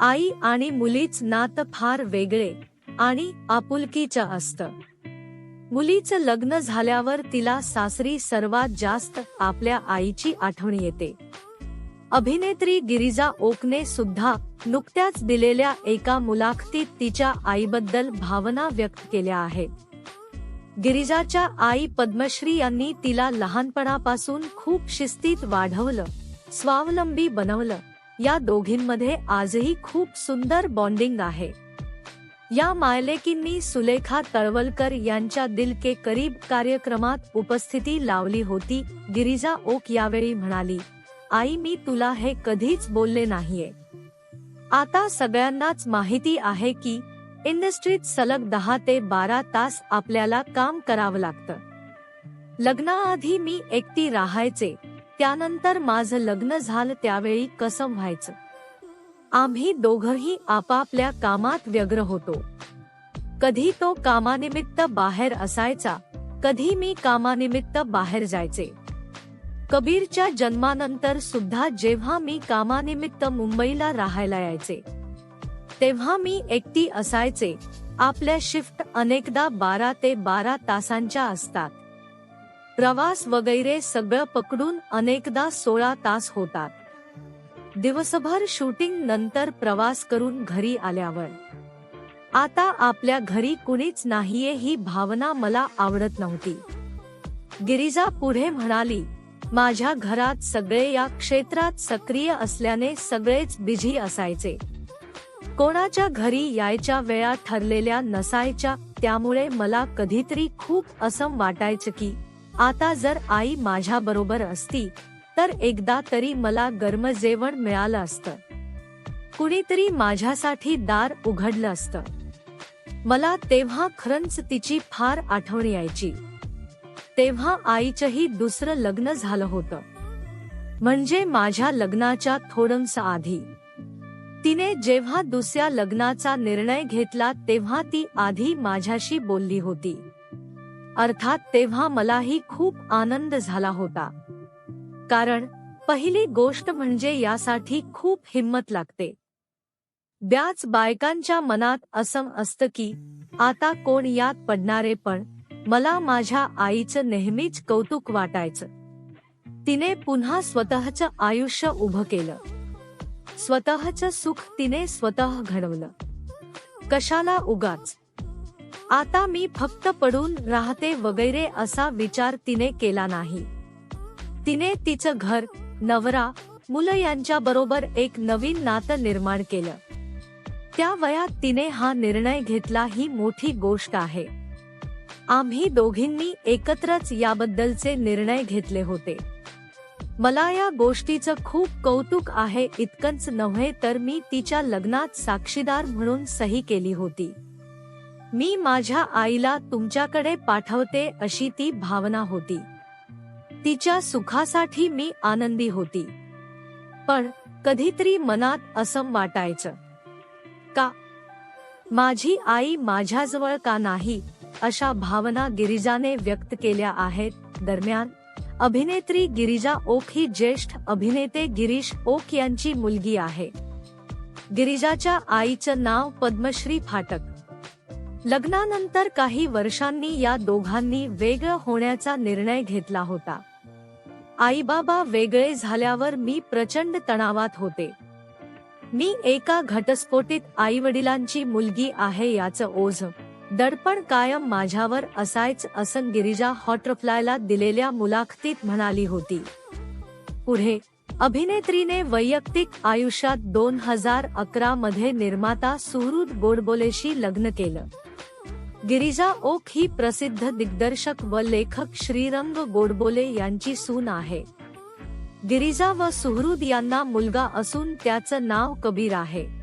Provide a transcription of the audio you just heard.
आई आणि मुलीच नातं फार वेगळे आणि आपुलकीचं असतं. मुलीचं लग्न झाल्यावर तिला सासरी सर्वात जास्त आपल्या आईची आठवण येते. अभिनेत्री गिरिजा ओकने सुद्धा नुकत्याच दिलेल्या एका मुलाखतीत तिच्या आईबद्दल भावना व्यक्त केल्या आहेत. गिरिजाच्या आई पद्मश्री यांनी तिला लहानपणापासून खूप शिस्तीत वाढवलं स्वावलंबी बनवलं या दोघींमध्ये आजही खूप सुंदर बॉन्डिंग आहे. या मायलेकींनी सुलेखा तळवलकर यांच्या दिल के करीब कार्यक्रमात उपस्थिती लावली होती गिरिजा ओक यावेळी म्हणाली आई मी तुला हे कधीच बोलले नाहीये. आता सगळ्यांनाच माहिती आहे की इंडस्ट्रीत सलग दहा ते बारा तास आपल्याला काम करावं लागतं. लग्नाआधी मी एकटी राहायचे त्यानंतर माझं लग्न झालं त्यावेळी कसं व्हायचं? आम्ही दोघंही आपापल्या कामात व्यग्र होतो. कधी तो कामानिमित्त बाहेर असायचा कधी मी कामानिमित्त बाहेर जायचे. कबीरच्या जन्मानंतर सुद्धा जेव्हा मी कामानिमित्त मुंबईला राहायला यायचे तेव्हा मी एकटी असायचे. आपल्या शिफ्ट अनेकदा बारा ते बारा तासांच्या असतात. प्रवास वगैरे सगळं पकडून अनेकदा सोळा तास होतात. दिवसभर शूटिंग नंतर प्रवास करून घरी आल्यावर. आता आपल्या घरी कुणीच नाहीये ही भावना मला आवडत नव्हती. गिरिजा पुढे म्हणाली माझ्या घरात सगळे या क्षेत्रात सक्रिय असल्याने सगळेच बिझी असायचे. कोणाच्या घरी यायच्या वेळा ठरलेल्या नसायच्या त्यामुळे मला कधीतरी खूप असं वाटायचं की आता जर आई माझ्या बरोबर असती तर एकदा तरी मला गर्म जेवण मिळालं असतं. कुणीतरी माझ्यासाठी दार उघडलं असतं. मला तेव्हा खरंच तिची फार आठवण यायची. तेव्हा आईचंही दुसरं लग्न झालं होतं. म्हणजे माझ्या लग्नाच्या थोडंस आधी. तिने जेव्हा दुसऱ्या लग्नाचा निर्णय घेतला तेव्हा ती आधी माझ्याशी बोलली होती. अर्थात तेव्हा मलाही खूप आनंद झाला होता. कारण पहिली गोष्ट म्हणजे यासाठी खूप हिंमत लागते. ब्याच बायकांच्या मनात असं असतं की आता कोण यात पडणारे पण मला माझ्या आईचं नेहमीच कौतुक वाटायचं. तिने पुन्हा स्वतःचं आयुष्य उभं केलं. स्वतःचं सुख तिने स्वतः घडवलं. कशाला उगाच? आता मी फक्त पडून राहते वगैरे असा विचार तिने केला नाही. तिने तिचं घर नवरा मुलं यांच्या बरोबर एक नवीन नातं निर्माण केलं. त्या वयात तिने हा निर्णय घेतला ही मोठी गोष्ट आहे. आम्ही दोघींनी एकत्रच याबद्दलचे निर्णय घेतले होते. मला या गोष्टीचं खूप कौतुक आहे इतकंच नव्हे तर मी तिच्या लग्नात साक्षीदार म्हणून सही केली होती. मी माझ्या आईला तुमच्याकडे पाठवते अशी ती भावना होती. तिच्या सुखासाठी मी आनंदी होती. पण कधीतरी मनात असं वाटायचं. का? माझी आई माझ्याजवळ का नाही? अशा भावना गिरिजाने व्यक्त केल्या आहेत. दरम्यान अभिनेत्री गिरिजा ओक ही ज्येष्ठ अभिनेते गिरीश ओक यांची मुलगी आहे. गिरिजाच्या आईचं नाव पद्मश्री फाटक. लग्नानंतर काही वर्षांनी या दोघांनी वेगळं होण्याचा निर्णय घेतला होता. आईबाबा वेगळे झाल्यावर मी प्रचंड तणावात होते. मी एका घटस्फोटीत आई वडिलांची मुलगी आहे याचं ओझ दडपण कायम माझ्यावर असायच असं गिरिजा हॉटरफ्लायला दिलेल्या मुलाखतीत म्हणाली होती. पुढे अभिनेत्रीने वैयक्तिक आयुष्यात दोन हजार अकरा मध्ये निर्माता सुहृद गोडबोलेशी लग्न केलं. गिरिजा ओक ही प्रसिद्ध दिग्दर्शक व लेखक श्रीरंग गोडबोले यांची सून आहे. गिरिजा व सुहृद यांना मुलगा असून त्याचं नाव कबीर आहे.